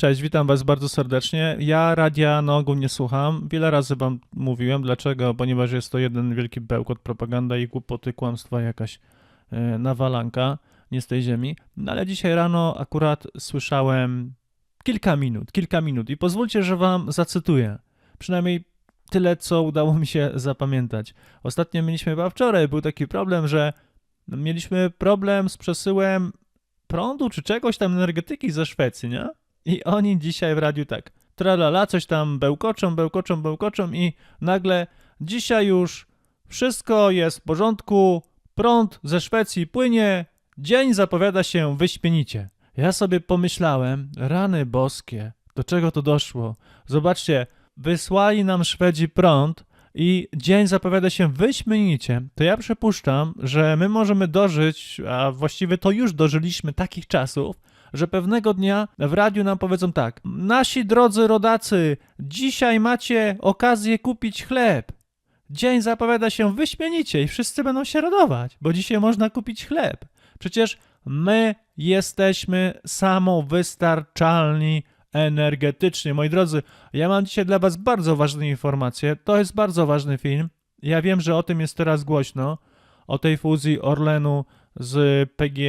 Cześć, witam Was bardzo serdecznie. Ja radia na ogół nie słucham. Wiele razy Wam mówiłem. Dlaczego? Ponieważ jest to jeden wielki bełkot, propaganda i głupoty, kłamstwa, jakaś e, nawalanka, nie z tej ziemi. No ale dzisiaj rano akurat słyszałem kilka minut, kilka minut i pozwólcie, że Wam zacytuję. Przynajmniej tyle, co udało mi się zapamiętać. Ostatnio mieliśmy, chyba wczoraj, był taki problem, że mieliśmy problem z przesyłem prądu czy czegoś tam energetyki ze Szwecji, nie? I oni dzisiaj w radiu tak, tralala, coś tam bełkoczą, bełkoczą, bełkoczą i nagle dzisiaj już wszystko jest w porządku, prąd ze Szwecji płynie, dzień zapowiada się wyśmienicie. Ja sobie pomyślałem, rany boskie, do czego to doszło? Zobaczcie, wysłali nam Szwedzi prąd i dzień zapowiada się wyśmienicie, to ja przypuszczam, że my możemy dożyć, a właściwie to już dożyliśmy takich czasów, że pewnego dnia w radiu nam powiedzą tak: Nasi drodzy rodacy, dzisiaj macie okazję kupić chleb. Dzień zapowiada się wyśmienicie i wszyscy będą się radować, bo dzisiaj można kupić chleb. Przecież my jesteśmy samowystarczalni energetycznie. Moi drodzy, ja mam dzisiaj dla Was bardzo ważne informacje. To jest bardzo ważny film. Ja wiem, że o tym jest teraz głośno. O tej fuzji Orlenu z PG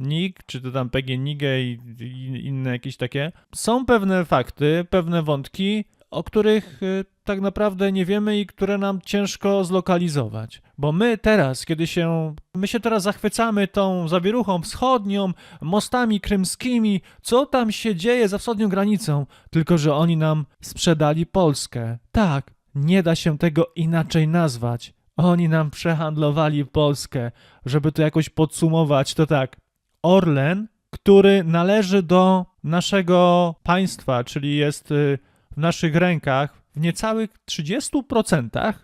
NIG, czy to tam PGNiG i, i inne jakieś takie. Są pewne fakty, pewne wątki, o których y, tak naprawdę nie wiemy i które nam ciężko zlokalizować. Bo my teraz, kiedy się, my się teraz zachwycamy tą zawieruchą wschodnią, mostami krymskimi, co tam się dzieje za wschodnią granicą, tylko że oni nam sprzedali Polskę. Tak, nie da się tego inaczej nazwać. Oni nam przehandlowali Polskę. Żeby to jakoś podsumować, to tak. Orlen, który należy do naszego państwa, czyli jest y, w naszych rękach w niecałych 30%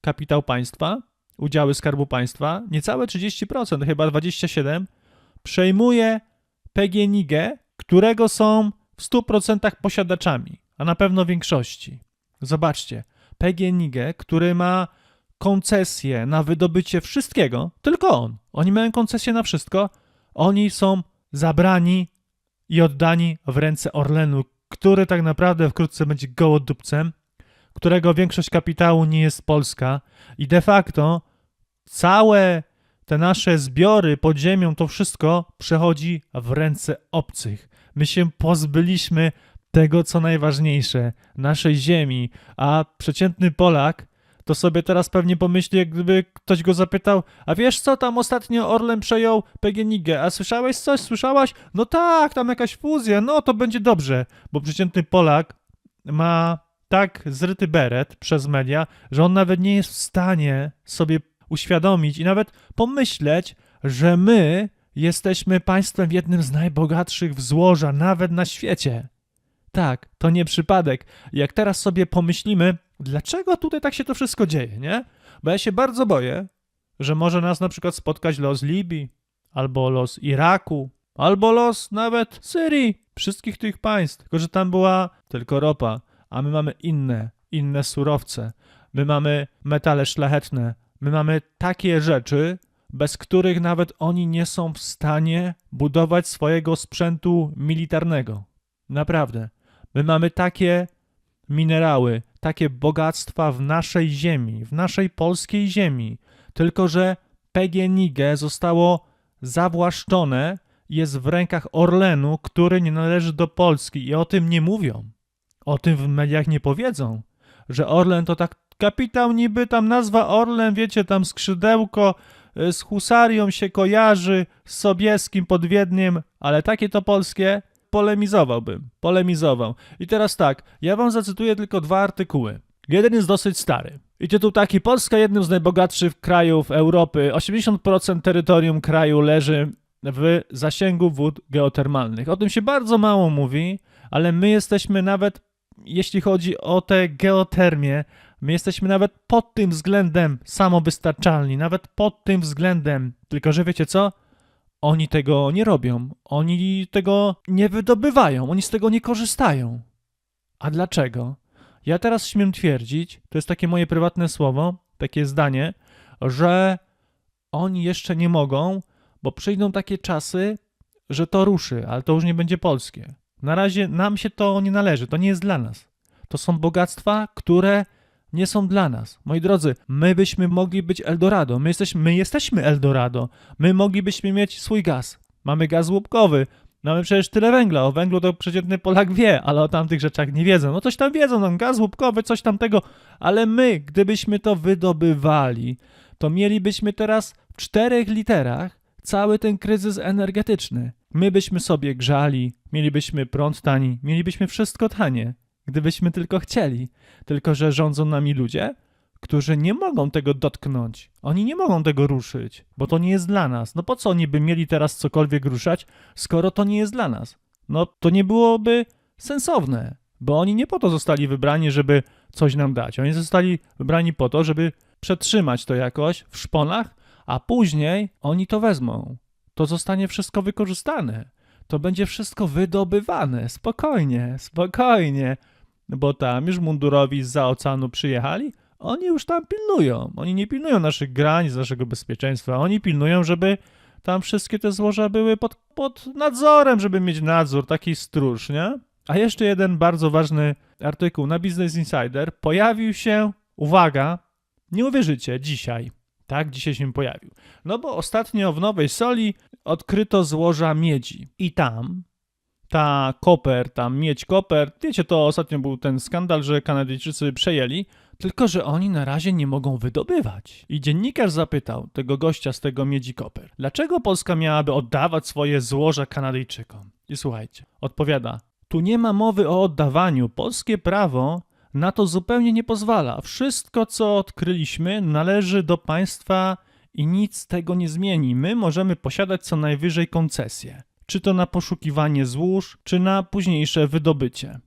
kapitał państwa, udziały Skarbu Państwa, niecałe 30%, chyba 27%, przejmuje PGNiG, którego są w 100% posiadaczami, a na pewno większości. Zobaczcie, PGNiG, który ma koncesję na wydobycie wszystkiego, tylko on. Oni mają koncesję na wszystko, oni są zabrani i oddani w ręce Orlenu, który tak naprawdę wkrótce będzie gołodupcem, którego większość kapitału nie jest polska i de facto całe te nasze zbiory pod ziemią, to wszystko przechodzi w ręce obcych. My się pozbyliśmy tego, co najważniejsze, naszej ziemi, a przeciętny Polak to sobie teraz pewnie pomyśli, gdyby ktoś go zapytał, a wiesz co, tam ostatnio Orlen przejął PGNiG, a słyszałeś coś, słyszałaś? No tak, tam jakaś fuzja, no to będzie dobrze, bo przeciętny Polak ma tak zryty beret przez media, że on nawet nie jest w stanie sobie uświadomić i nawet pomyśleć, że my jesteśmy państwem jednym z najbogatszych w złoża, nawet na świecie. Tak, to nie przypadek. Jak teraz sobie pomyślimy, dlaczego tutaj tak się to wszystko dzieje, nie? Bo ja się bardzo boję, że może nas na przykład spotkać los Libii, albo los Iraku, albo los nawet Syrii, wszystkich tych państw, tylko że tam była tylko ropa, a my mamy inne, inne surowce. My mamy metale szlachetne, my mamy takie rzeczy, bez których nawet oni nie są w stanie budować swojego sprzętu militarnego. Naprawdę. My mamy takie minerały, takie bogactwa w naszej ziemi, w naszej polskiej ziemi, tylko że PGNiG zostało zawłaszczone, jest w rękach Orlenu, który nie należy do Polski i o tym nie mówią. O tym w mediach nie powiedzą, że Orlen to tak kapitał niby tam nazwa Orlen, wiecie, tam skrzydełko y, z husarią się kojarzy, z Sobieskim pod Wiedniem, ale takie to polskie polemizowałbym, polemizował. I teraz tak, ja wam zacytuję tylko dwa artykuły. Jeden jest dosyć stary. I tytuł taki: Polska jednym z najbogatszych krajów Europy. 80% terytorium kraju leży w zasięgu wód geotermalnych. O tym się bardzo mało mówi, ale my jesteśmy nawet, jeśli chodzi o tę geotermię, my jesteśmy nawet pod tym względem samowystarczalni, nawet pod tym względem. Tylko, że wiecie co? Oni tego nie robią, oni tego nie wydobywają, oni z tego nie korzystają. A dlaczego? Ja teraz śmiem twierdzić, to jest takie moje prywatne słowo, takie zdanie, że oni jeszcze nie mogą, bo przyjdą takie czasy, że to ruszy, ale to już nie będzie polskie. Na razie nam się to nie należy, to nie jest dla nas. To są bogactwa, które nie są dla nas. Moi drodzy, my byśmy mogli być Eldorado. My jesteśmy, my jesteśmy Eldorado. My moglibyśmy mieć swój gaz. Mamy gaz łupkowy. Mamy przecież tyle węgla. O węglu to przeciętny Polak wie, ale o tamtych rzeczach nie wiedzą. No coś tam wiedzą, no gaz łupkowy, coś tamtego. Ale my, gdybyśmy to wydobywali, to mielibyśmy teraz w czterech literach cały ten kryzys energetyczny. My byśmy sobie grzali, mielibyśmy prąd tani, mielibyśmy wszystko tanie, gdybyśmy tylko chcieli. Tylko, że rządzą nami ludzie, którzy nie mogą tego dotknąć. Oni nie mogą tego ruszyć, bo to nie jest dla nas. No po co oni by mieli teraz cokolwiek ruszać, skoro to nie jest dla nas? No to nie byłoby sensowne, bo oni nie po to zostali wybrani, żeby coś nam dać. Oni zostali wybrani po to, żeby przetrzymać to jakoś w szponach, a później oni to wezmą. To zostanie wszystko wykorzystane. To będzie wszystko wydobywane. Spokojnie, spokojnie. Bo tam już mundurowi z oceanu przyjechali, oni już tam pilnują. Oni nie pilnują naszych granic, naszego bezpieczeństwa. Oni pilnują, żeby tam wszystkie te złoża były pod, pod nadzorem, żeby mieć nadzór, taki stróż, nie? A jeszcze jeden bardzo ważny artykuł na Business Insider pojawił się, uwaga, nie uwierzycie, dzisiaj. Tak, dzisiaj się pojawił. No bo ostatnio w Nowej Soli odkryto złoża miedzi. I tam ta koper, tam miedź koper, wiecie, to ostatnio był ten skandal, że Kanadyjczycy przejęli, tylko że oni na razie nie mogą wydobywać. I dziennikarz zapytał tego gościa z tego miedzi koper, dlaczego Polska miałaby oddawać swoje złoża Kanadyjczykom? I słuchajcie, odpowiada, tu nie ma mowy o oddawaniu. Polskie prawo na to zupełnie nie pozwala. Wszystko, co odkryliśmy, należy do państwa i nic tego nie zmieni. My możemy posiadać co najwyżej koncesję. Czy to na poszukiwanie złóż, czy na późniejsze wydobycie.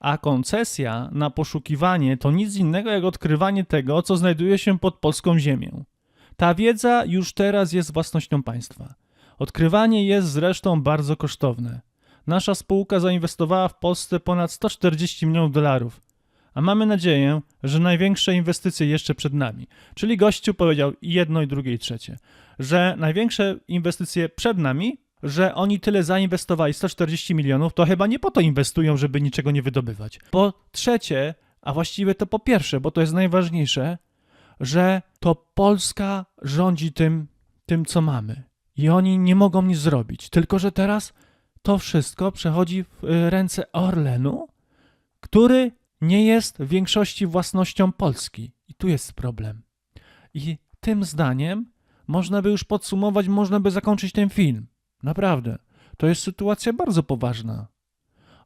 A koncesja na poszukiwanie to nic innego jak odkrywanie tego, co znajduje się pod polską ziemią. Ta wiedza już teraz jest własnością państwa. Odkrywanie jest zresztą bardzo kosztowne. Nasza spółka zainwestowała w Polsce ponad 140 milionów dolarów, a mamy nadzieję, że największe inwestycje jeszcze przed nami. Czyli gościu powiedział jedno, i drugie, i trzecie, że największe inwestycje przed nami, że oni tyle zainwestowali, 140 milionów, to chyba nie po to inwestują, żeby niczego nie wydobywać. Po trzecie, a właściwie to po pierwsze, bo to jest najważniejsze, że to Polska rządzi tym, tym co mamy. I oni nie mogą nic zrobić. Tylko, że teraz to wszystko przechodzi w y, ręce Orlenu, który nie jest w większości własnością Polski. I tu jest problem. I tym zdaniem można by już podsumować, można by zakończyć ten film. Naprawdę. To jest sytuacja bardzo poważna.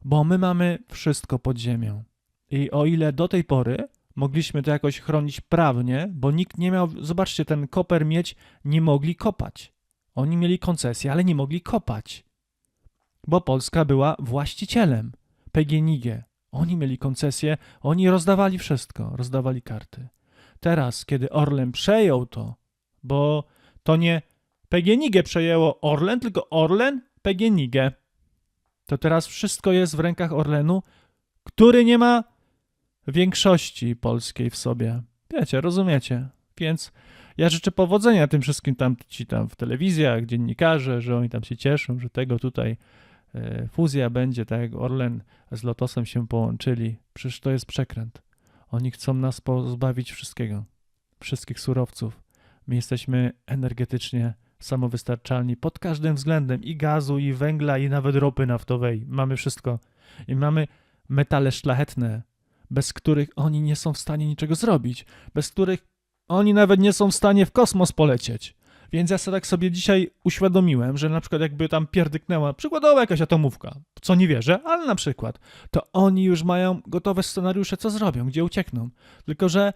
Bo my mamy wszystko pod ziemią. I o ile do tej pory mogliśmy to jakoś chronić prawnie, bo nikt nie miał, zobaczcie, ten koper mieć nie mogli kopać. Oni mieli koncesję, ale nie mogli kopać. Bo Polska była właścicielem. PGNiG. Oni mieli koncesję, oni rozdawali wszystko, rozdawali karty. Teraz, kiedy Orlen przejął to, bo to nie PGNiG przejęło Orlen, tylko Orlen PGNiG. To teraz wszystko jest w rękach Orlenu, który nie ma większości polskiej w sobie. Wiecie, rozumiecie? Więc ja życzę powodzenia tym wszystkim tam, ci tam w telewizjach, dziennikarze, że oni tam się cieszą, że tego tutaj e, fuzja będzie, tak jak Orlen z Lotosem się połączyli. Przecież to jest przekręt. Oni chcą nas pozbawić wszystkiego, wszystkich surowców. My jesteśmy energetycznie samowystarczalni pod każdym względem i gazu, i węgla, i nawet ropy naftowej. Mamy wszystko. I mamy metale szlachetne, bez których oni nie są w stanie niczego zrobić, bez których oni nawet nie są w stanie w kosmos polecieć. Więc ja sobie tak sobie dzisiaj uświadomiłem, że na przykład jakby tam pierdyknęła przykładowo jakaś atomówka, co nie wierzę, ale na przykład, to oni już mają gotowe scenariusze, co zrobią, gdzie uciekną. Tylko, że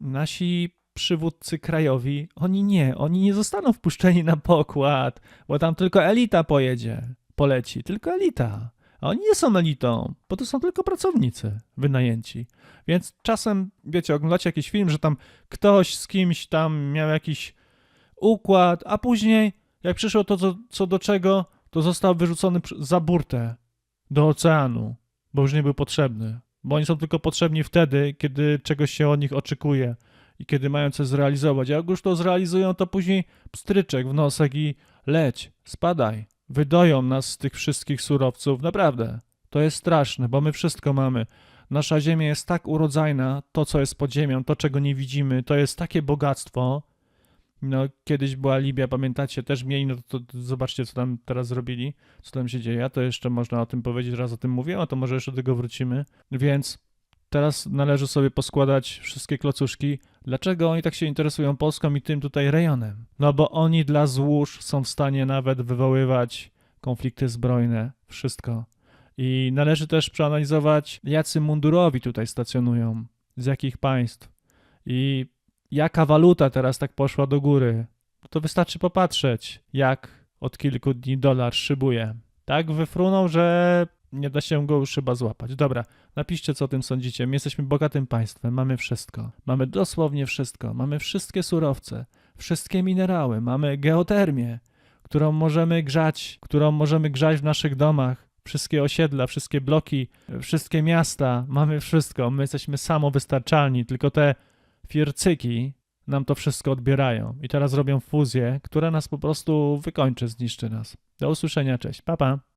nasi przywódcy krajowi, oni nie, oni nie zostaną wpuszczeni na pokład, bo tam tylko elita pojedzie, poleci, tylko elita. A oni nie są elitą, bo to są tylko pracownicy wynajęci. Więc czasem, wiecie, oglądacie jakiś film, że tam ktoś z kimś tam miał jakiś układ, a później, jak przyszło to, co, co do czego, to został wyrzucony za burtę do oceanu, bo już nie był potrzebny. Bo oni są tylko potrzebni wtedy, kiedy czegoś się od nich oczekuje i kiedy mają coś zrealizować. A jak już to zrealizują, to później pstryczek w nosek i leć, spadaj, wydoją nas z tych wszystkich surowców. Naprawdę, to jest straszne, bo my wszystko mamy. Nasza ziemia jest tak urodzajna, to co jest pod ziemią, to czego nie widzimy, to jest takie bogactwo. No, kiedyś była Libia, pamiętacie, też mieli, no to, to zobaczcie, co tam teraz zrobili, co tam się dzieje, to jeszcze można o tym powiedzieć, raz o tym mówiłem, a to może jeszcze do tego wrócimy. Więc teraz należy sobie poskładać wszystkie klocuszki. Dlaczego oni tak się interesują Polską i tym tutaj rejonem? No bo oni dla złóż są w stanie nawet wywoływać konflikty zbrojne, wszystko. I należy też przeanalizować, jacy mundurowi tutaj stacjonują, z jakich państw i jaka waluta teraz tak poszła do góry. To wystarczy popatrzeć, jak od kilku dni dolar szybuje. Tak wyfrunął, że nie da się go już chyba złapać. Dobra, napiszcie, co o tym sądzicie. My jesteśmy bogatym państwem, mamy wszystko. Mamy dosłownie wszystko. Mamy wszystkie surowce, wszystkie minerały, mamy geotermię, którą możemy grzać, którą możemy grzać w naszych domach. Wszystkie osiedla, wszystkie bloki, wszystkie miasta, mamy wszystko. My jesteśmy samowystarczalni, tylko te fircyki nam to wszystko odbierają. I teraz robią fuzję, która nas po prostu wykończy, zniszczy nas. Do usłyszenia, cześć, pa pa.